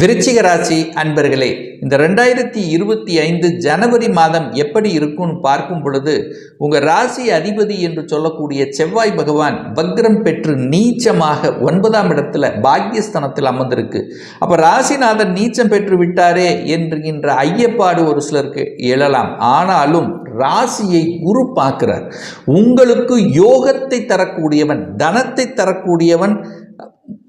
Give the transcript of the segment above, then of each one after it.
விருச்சிக ராசி அன்பர்களே இந்த ரெண்டாயிரத்தி இருபத்தி ஐந்து ஜனவரி மாதம் எப்படி இருக்கும்னு பார்க்கும் பொழுது உங்கள் ராசி அதிபதி என்று சொல்லக்கூடிய செவ்வாய் பகவான் வக்ரம் பெற்று நீச்சமாக ஒன்பதாம் இடத்துல பாக்யஸ்தானத்தில் அமர்ந்திருக்கு. அப்போ ராசிநாதன் நீச்சம் பெற்று விட்டாரே என்கின்ற ஐயப்பாடு ஒரு சிலருக்கு எழலாம். ஆனாலும் ராசியை குரு பார்க்கிறார். உங்களுக்கு யோகத்தை தரக்கூடியவன் தனத்தை தரக்கூடியவன்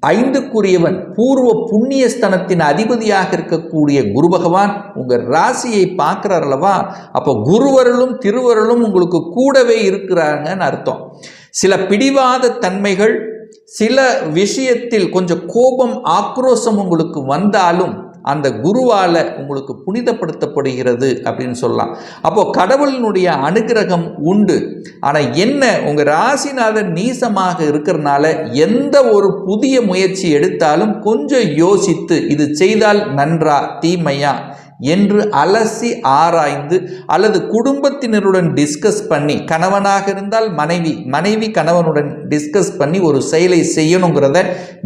ஐந்துக்குரியவன் பூர்வ புண்ணியஸ்தனத்தின் அதிபதியாக இருக்கக்கூடிய குரு பகவான் உங்கள் ராசியை பார்க்குறாரல்லவா? அப்போ குருவருளும் திருவருளும் உங்களுக்கு கூடவே இருக்கிறாங்கன்னு அர்த்தம். சில பிடிவாத தன்மைகள் சில விஷயத்தில் கொஞ்சம் கோபம் ஆக்ரோஷம் உங்களுக்கு வந்தாலும் அந்த குருவால் உங்களுக்கு புனிதப்படுத்தப்படுகிறது அப்படின்னு சொல்லலாம். அப்போது கடவுளினுடைய அனுகிரகம் உண்டு. ஆனால் என்ன உங்கள் ராசிநாதன் நீசமாக இருக்கிறனால எந்த ஒரு புதிய முயற்சி எடுத்தாலும் கொஞ்சம் யோசித்து இது செய்தால் நன்றா தீமையா என்று அலசி ஆராய்ந்து அல்லது குடும்பத்தினருடன் டிஸ்கஸ் பண்ணி கணவனாக இருந்தால் மனைவி மனைவி கணவனுடன் டிஸ்கஸ் பண்ணி ஒரு செயலை செய்யணுங்கிறத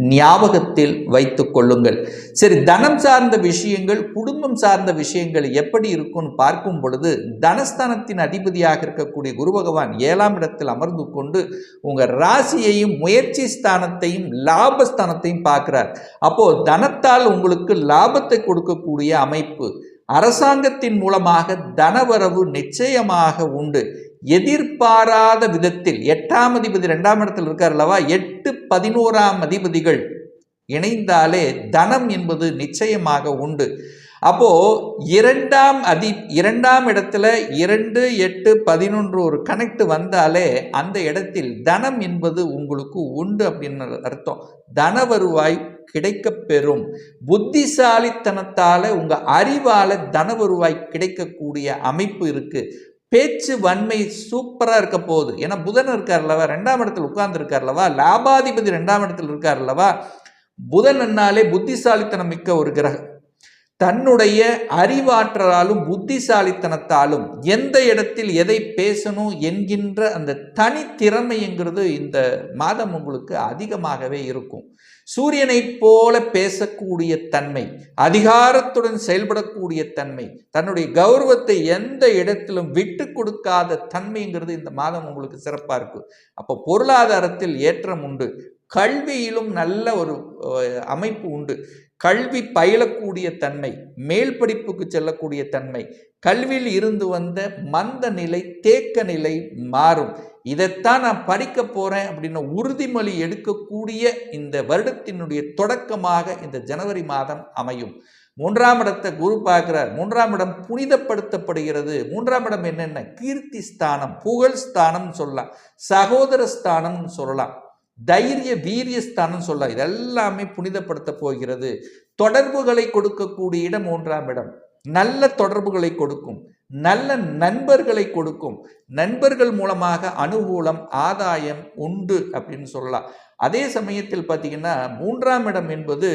ஞாபகத்தில் வைத்து கொள்ளுங்கள். சரி தனம் சார்ந்த விஷயங்கள் குடும்பம் சார்ந்த விஷயங்கள் எப்படி இருக்கும்னு பார்க்கும் பொழுது தனஸ்தானத்தின் அதிபதியாக இருக்கக்கூடிய குரு பகவான் ஏழாம் இடத்தில் அமர்ந்து கொண்டு உங்கள் ராசியையும் முயற்சி ஸ்தானத்தையும் லாபஸ்தானத்தையும் பார்க்குறார். அப்போது தனத்தால் உங்களுக்கு லாபத்தை கொடுக்கக்கூடிய அமைப்பு அரசாங்கத்தின் மூலமாக தனவரவு நிச்சயமாக உண்டு. எதிர்பாராத விதத்தில் எட்டாம் அதிபதி ரெண்டாம் இடத்தில் இருக்கார் அல்லவா? எட்டு பதினோராம் அதிபதிகள் இணைந்தாலே தனம் என்பது நிச்சயமாக உண்டு. அப்போ இரண்டாம் அதி இரண்டாம் இடத்துல இரண்டு எட்டு பதினொன்று ஒரு கனெக்ட் வந்தாலே அந்த இடத்தில் தனம் என்பது உங்களுக்கு உண்டு அப்படின்னு அர்த்தம். தன வருவாய் கிடைக்க பெறும். புத்திசாலித்தனத்தால் உங்கள் அறிவால் தன வருவாய் கிடைக்கக்கூடிய அமைப்பு இருக்குது பேச்சு வன்மை சூப்பராக இருக்க போகுது. ஏன்னா புதன் இருக்கார் அல்லவா? ரெண்டாம் இடத்துல உட்கார்ந்துருக்கார்லவா லாபாதிபதி ரெண்டாம் இடத்துல இருக்கார்லவா புதன் என்னாலே புத்திசாலித்தனம் மிக்க ஒரு கிரகம். தன்னுடைய அறிவாற்றலாலும் புத்திசாலித்தனத்தாலும் எந்த இடத்தில் எதை பேசணும் என்கின்ற அந்த தனித்திறமைங்கிறது இந்த மாதம் உங்களுக்கு அதிகமாகவே இருக்கும். சூரியனைப் போல பேசக்கூடிய தன்மை அதிகாரத்துடன் செயல்படக்கூடிய தன்மை தன்னுடைய கௌரவத்தை எந்த இடத்திலும் விட்டு கொடுக்காத தன்மைங்கிறது இந்த மாதம் உங்களுக்கு சிறப்பாக இருக்கும். அப்போ பொருளாதாரத்தில் ஏற்றம் உண்டு. கல்வியிலும் நல்ல ஒரு அமைப்பு உண்டு. கல்வி பயிலக்கூடிய தன்மை மேல் படிப்புக்கு செல்லக்கூடிய தன்மை கல்வியில் இருந்து வந்த மந்த நிலை தேக்க நிலை மாறும். இதைத்தான் நான் படிக்க போகிறேன் அப்படின்னு உறுதிமொழி எடுக்கக்கூடிய இந்த வருடத்தினுடைய தொடக்கமாக இந்த ஜனவரி மாதம் அமையும். மூன்றாம் இடத்தை குரு பார்க்கிறார். மூன்றாம் இடம் புனிதப்படுத்தப்படுகிறது. மூன்றாம் இடம் என்னென்ன? கீர்த்தி ஸ்தானம் புகழ் ஸ்தானம் சொல்லலாம். சகோதர ஸ்தானம்னு சொல்லலாம். தைரிய வீரியஸ்தானம் சொல்ல இதெல்லாமே புனிதப்படுத்த போகிறது. தொடர்புகளை கொடுக்கக்கூடிய இடம் மூன்றாம் இடம். நல்ல தொடர்புகளை கொடுக்கும். நல்ல நண்பர்களை கொடுக்கும். நண்பர்கள் மூலமாக அனுகூலம் ஆதாயம் உண்டு அப்படின்னு சொல்லலாம். அதே சமயத்தில் பார்த்தீங்கன்னா மூன்றாம் இடம் என்பது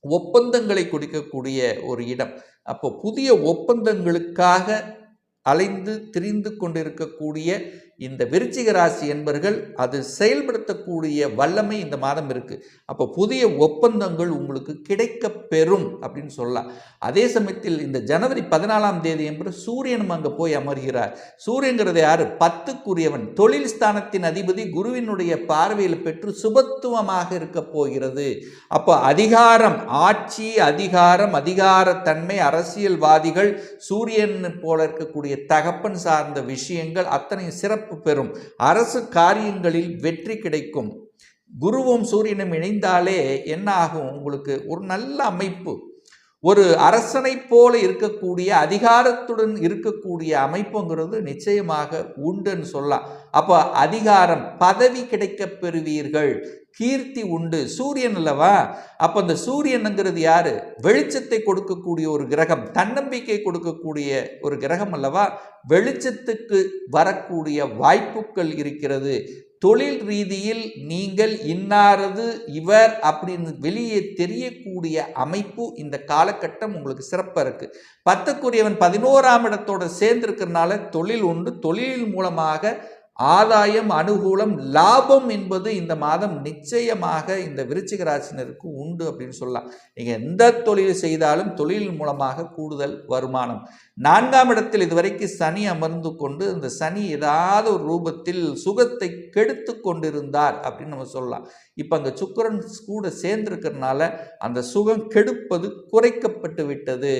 ஒப்பந்தங்களை கொடுக்கக்கூடிய ஒரு இடம். அப்போ புதிய ஒப்பந்தங்களுக்காக அலைந்து திரிந்து கொண்டிருக்கக்கூடிய இந்த விருச்சிக ராசி என்பர்கள் அது செயல்படுத்தக்கூடிய வல்லமை இந்த மாதம் இருக்குது அப்போ புதிய ஒப்பந்தங்கள் உங்களுக்கு கிடைக்க பெறும் அப்படின்னு சொல்லலாம். அதே சமயத்தில் இந்த ஜனவரி பதினாலாம் தேதி என்று சூரியனும் அங்கே போய் அமர்கிறார். சூரியங்கிறது யார்? பத்துக்குரியவன். தொழில் ஸ்தானத்தின் அதிபதி குருவினுடைய பார்வையில் பெற்று சுபத்துவமாக இருக்க போகிறது. அப்போ அதிகாரம் ஆட்சி அதிகாரம் அதிகாரத்தன்மை அரசியல்வாதிகள் சூரியன் போல இருக்கக்கூடிய தகப்பன் சார்ந்த விஷயங்கள் அத்தனை சிறப்பு சிறப்பு பெறும். அரசு காரியங்களில் வெற்றி கிடைக்கும். குருவும் சூரியனும் இணைந்தாலே என்ன ஆகும்? உங்களுக்கு ஒரு நல்ல அமைப்பு. ஒரு அரசனை போல இருக்கக்கூடிய அதிகாரத்துடன் இருக்கக்கூடிய அமைப்புங்கிறது நிச்சயமாக உண்டுன்னு சொல்லலாம். அப்போ அதிகாரம் பதவி கிடைக்க பெறுவீர்கள். கீர்த்தி உண்டு. சூரியன் அல்லவா? அப்போ அந்த சூரியனுங்கிறது யார்? வெளிச்சத்தை கொடுக்கக்கூடிய ஒரு கிரகம் தன்னம்பிக்கை கொடுக்கக்கூடிய ஒரு கிரகம் அல்லவா? வெளிச்சத்துக்கு வரக்கூடிய வாய்ப்புகள் இருக்கிறது. தொழில் ரீதியில் நீங்கள் இன்னாரது இவர் அப்படின்னு வெளியே தெரியக்கூடிய அமைப்பு இந்த காலகட்டம் உங்களுக்கு சிறப்பாக இருக்குது பத்துக்குரியவன் பதினோராம் இடத்தோட சேர்ந்திருக்கிறதுனால தொழில் உண்டு. தொழில் மூலமாக ஆதாயம் அனுகூலம் லாபம் என்பது இந்த மாதம் நிச்சயமாக இந்த விருச்சிக ராசினருக்கு உண்டு அப்படின்னு சொல்லலாம். நீங்கள் எந்த தொழில் செய்தாலும் தொழில் மூலமாக கூடுதல் வருமானம். நான்காம் இடத்தில் இதுவரைக்கு சனி அமர்ந்து கொண்டு இந்த சனி ஏதாவது ஒரு ரூபத்தில் சுகத்தை கெடுத்து கொண்டிருந்தார் அப்படின்னு நம்ம சொல்லலாம். இப்போ அங்கே சுக்கரன் கூட சேர்ந்திருக்கிறதுனால அந்த சுகம் கெடுப்பது குறைக்கப்பட்டு விட்டது.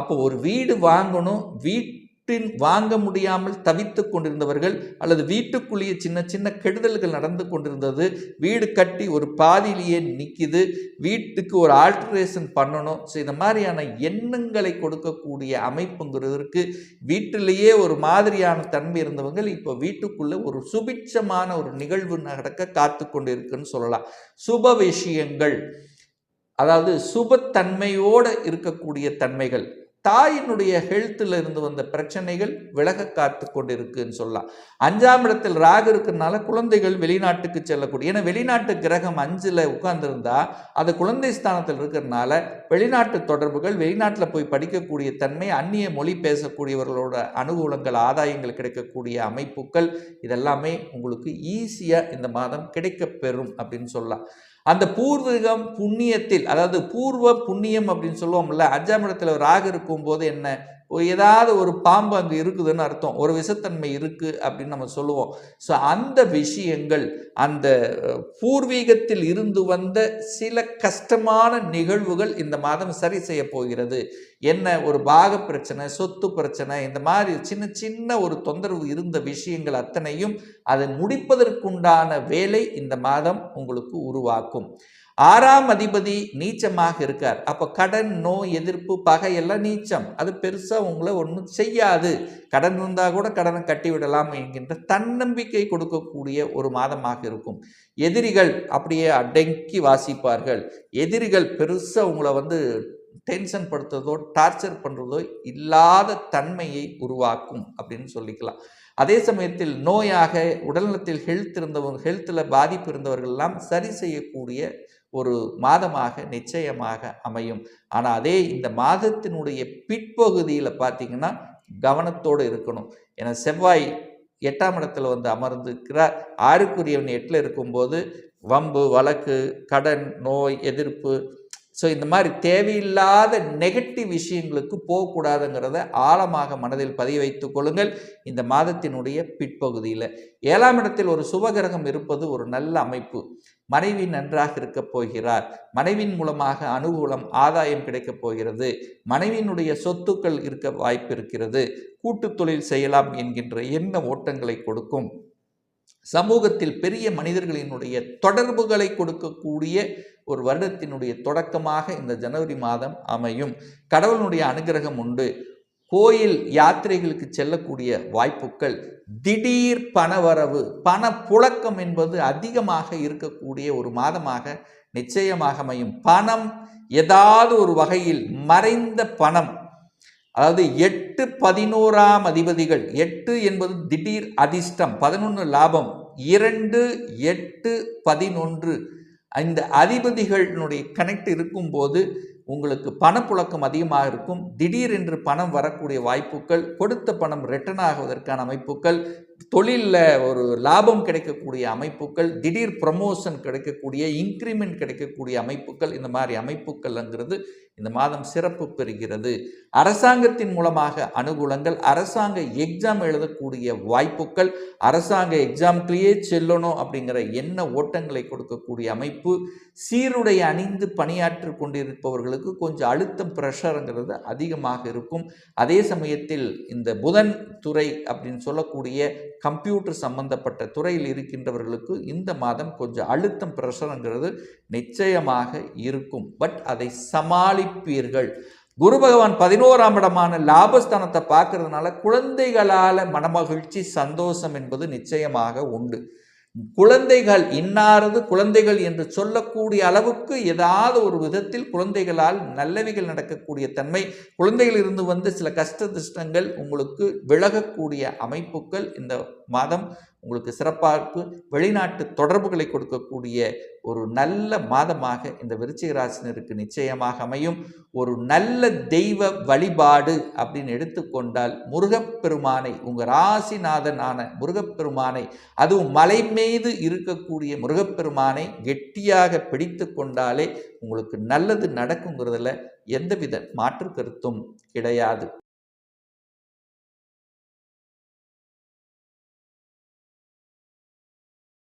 அப்போ ஒரு வீடு வாங்கணும் வீட்டு வீட்டின் வாங்க முடியாமல் தவித்து கொண்டிருந்தவர்கள் அல்லது வீட்டுக்குள்ளேயே சின்ன சின்ன கெடுதல்கள் நடந்து கொண்டிருந்தது. வீடு கட்டி ஒரு பாதியிலேயே நிற்கிது வீட்டுக்கு ஒரு ஆல்ட்ரேஷன் பண்ணணும். ஸோ இந்த மாதிரியான எண்ணங்களை கொடுக்கக்கூடிய அமைப்புங்கிறதுக்கு வீட்டிலேயே ஒரு மாதிரியான தன்மை இருந்தவங்க இப்போ வீட்டுக்குள்ளே ஒரு சுபிட்சமான ஒரு நிகழ்வு நடக்க காத்து கொண்டு இருக்குன்னு சொல்லலாம். சுப விஷயங்கள் அதாவது சுபத்தன்மையோடு இருக்கக்கூடிய தன்மைகள். தாயினுடைய ஹெல்த்தில் இருந்து வந்த பிரச்சனைகள் விலக காத்து கொண்டு இருக்குன்னு சொல்லலாம். அஞ்சாம் இடத்தில் ராகு இருக்கிறதுனால குழந்தைகள் வெளிநாட்டுக்கு செல்லக்கூடிய ஏன்னா வெளிநாட்டு கிரகம் அஞ்சில் உட்கார்ந்துருந்தா அது குழந்தை ஸ்தானத்தில் இருக்கிறதுனால வெளிநாட்டு தொடர்புகள் வெளிநாட்டில் போய் படிக்கக்கூடிய தன்மை அந்நிய மொழி பேசக்கூடியவர்களோட அனுகூலங்கள் ஆதாயங்கள் கிடைக்கக்கூடிய அமைப்புகள் இதெல்லாமே உங்களுக்கு ஈஸியாக இந்த மாதம் கிடைக்கப்பெறும் அப்படின்னு சொல்லலாம். அந்த பூர்வீகம் புண்ணியத்தில் அதாவது பூர்வ புண்ணியம் அப்படின்னு சொல்லுவோம்ல அஞ்சாம் இடத்துல ராகு இருக்கும்போது என்ன? ஏதாவது ஒரு பாம்பு அங்கே இருக்குதுன்னு அர்த்தம். ஒரு விஷத்தன்மை இருக்குது அப்படின்னு நம்ம சொல்லுவோம். ஸோ அந்த விஷயங்கள் அந்த பூர்வீகத்தில் இருந்து வந்த சில கஷ்டமான நிகழ்வுகள் இந்த மாதம் சரி செய்ய போகிறது. என்ன? ஒரு பாக பிரச்சனை சொத்து பிரச்சனை இந்த மாதிரி சின்ன சின்ன ஒரு தொந்தரவு இருந்த விஷயங்கள் அத்தனையும் அதை முடிப்பதற்குண்டான வேலை இந்த மாதம் உங்களுக்கு உருவாக்கும். ஆறாம் அதிபதி நீச்சமாக இருக்கார். அப்போ கடன் நோய் எதிர்ப்பு பகை எல்லாம் நீச்சம். அது பெருசாக உங்களை ஒன்றும் செய்யாது. கடன் இருந்தால் கூட கடனை கட்டிவிடலாம் என்கின்ற தன்னம்பிக்கை கொடுக்கக்கூடிய ஒரு மாதமாக இருக்கும். எதிரிகள் அப்படியே அடங்கி வாசிப்பார்கள். எதிரிகள் பெருசாக உங்களை வந்து டென்ஷன் படுத்துறதோ டார்ச்சர் பண்ணுறதோ இல்லாத தன்மையை உருவாக்கும் அப்படின்னு சொல்லிக்கலாம். அதே சமயத்தில் நோயாக உடல்நலத்தில் ஹெல்த் இருந்தவங்க ஹெல்த்தில் பாதிப்பு இருந்தவர்கள்லாம் சரி செய்யக்கூடிய ஒரு மாதமாக நிச்சயமாக அமையும். ஆனால் அதே இந்த மாதத்தினுடைய பிற்பகுதியில் பார்த்தீங்கன்னா கவனத்தோடு இருக்கணும். ஏன்னா செவ்வாய் எட்டாம் இடத்துல வந்து அமர்ந்திருக்கிறார். ஆறுக்குரியவன் எட்டில் இருக்கும்போது வம்பு வழக்கு கடன் நோய் எதிர்ப்பு. ஸோ இந்த மாதிரி தேவையில்லாத நெகட்டிவ் விஷயங்களுக்கு போகக்கூடாதுங்கிறத ஆழமாக மனதில் பதிய வைத்துக் கொள்ளுங்கள். இந்த மாதத்தினுடைய பிற்பகுதியில். ஏழாம் இடத்தில் ஒரு சுபகிரகம் இருப்பது ஒரு நல்ல அமைப்பு. மனைவி நன்றாக இருக்கப் போகிறார். மனைவியின் மூலமாக அனுகூலம் ஆதாயம் கிடைக்கப் போகிறது. மனைவியினுடைய சொத்துக்கள் இருக்க வாய்ப்பு இருக்கிறது. கூட்டு தொழில் செய்யலாம் என்கின்ற எண்ண ஓட்டங்களை கொடுக்கும். சமூகத்தில் பெரிய மனிதர்களினுடைய தொடர்புகளை கொடுக்கக்கூடிய ஒரு வருடத்தினுடைய தொடக்கமாக இந்த ஜனவரி மாதம் அமையும். கடவுளுடைய அனுகிரகம் உண்டு. கோயில் யாத்திரைகளுக்கு செல்லக்கூடிய வாய்ப்புகள் திடீர் பணவரவு பண புழக்கம் என்பது அதிகமாக இருக்கக்கூடிய ஒரு மாதமாக நிச்சயமாக அமையும். பணம் ஏதாவது ஒரு வகையில் மறைந்த பணம். அதாவது எட்டு பதினோராம் அதிபதிகள் எட்டு என்பது திடீர் அதிர்ஷ்டம் பதினொன்று லாபம் இரண்டு எட்டு பதினொன்று. இந்த அதிபதிகளினுடைய கனெக்ட் இருக்கும்போது உங்களுக்கு பணப்புழக்கம் அதிகமாக இருக்கும். திடீரென்று பணம் வரக்கூடிய வாய்ப்புகள் கொடுத்த பணம் ரிட்டர்ன் ஆகுவதற்கான அமைப்புகள் தொழிலில் ஒரு லாபம் கிடைக்கக்கூடிய அமைப்புகள் திடீர் ப்ரமோஷன் கிடைக்கக்கூடிய இன்க்ரிமெண்ட் கிடைக்கக்கூடிய அமைப்புகள் இந்த மாதிரி அமைப்புகள்ங்கிறது இந்த மாதம் சிறப்பு பெறுகிறது. அரசாங்கத்தின் மூலமாக அனுகூலங்கள் அரசாங்க எக்ஸாம் எழுதக்கூடிய வாய்ப்புகள் அரசாங்க எக்ஸாம்க்குள்ளேயே செல்லணும் அப்படிங்கிற எண்ண ஓட்டங்களை கொடுக்கக்கூடிய அமைப்பு சீருடை அணிந்து பணியாற்றி கொண்டிருப்பவர்களுக்கு கொஞ்சம் அழுத்தம் ப்ரெஷருங்கிறது அதிகமாக இருக்கும். அதே சமயத்தில் இந்த புதன் துறை அப்படின்னு சொல்லக்கூடிய கம்ப்யூட்டர் சம்பந்தப்பட்ட துறையில் இருக்கின்றவர்களுக்கு இந்த மாதம் கொஞ்சம் அழுத்தம் பிரஷருங்கிறது நிச்சயமாக இருக்கும். பட் அதை சமாளிப்பீர்கள். குரு பகவான் பதினோராம் இடமான லாபஸ்தானத்தை பார்க்கறதுனால குழந்தைகளால் மனமகிழ்ச்சி சந்தோஷம் என்பது நிச்சயமாக உண்டு. குழந்தைகள் இன்னாரது குழந்தைகள் என்று சொல்லக்கூடிய அளவுக்கு ஏதாவது ஒரு விதத்தில் குழந்தைகளால் நல்லவைகள் நடக்கக்கூடிய தன்மை குழந்தைகளிலிருந்து வந்து சில கஷ்ட திஷ்டங்கள் உங்களுக்கு விலகக்கூடிய அமைப்புகள் இந்த மாதம் உங்களுக்கு சிறப்பாக வெளிநாட்டு தொடர்புகளை கொடுக்கக்கூடிய ஒரு நல்ல மாதமாக இந்த விருச்சிக ராசினருக்கு நிச்சயமாக அமையும். ஒரு நல்ல தெய்வ வழிபாடு அப்படின்னு எடுத்துக்கொண்டால் முருகப்பெருமானை உங்கள் ராசிநாதனான முருகப்பெருமானை அதுவும் மலை மீது இருக்கக்கூடிய முருகப்பெருமானை கெட்டியாக பிடித்து கொண்டாலே உங்களுக்கு நல்லது நடக்குங்கிறதுல எந்தவித மாற்று கருத்தும் கிடையாது.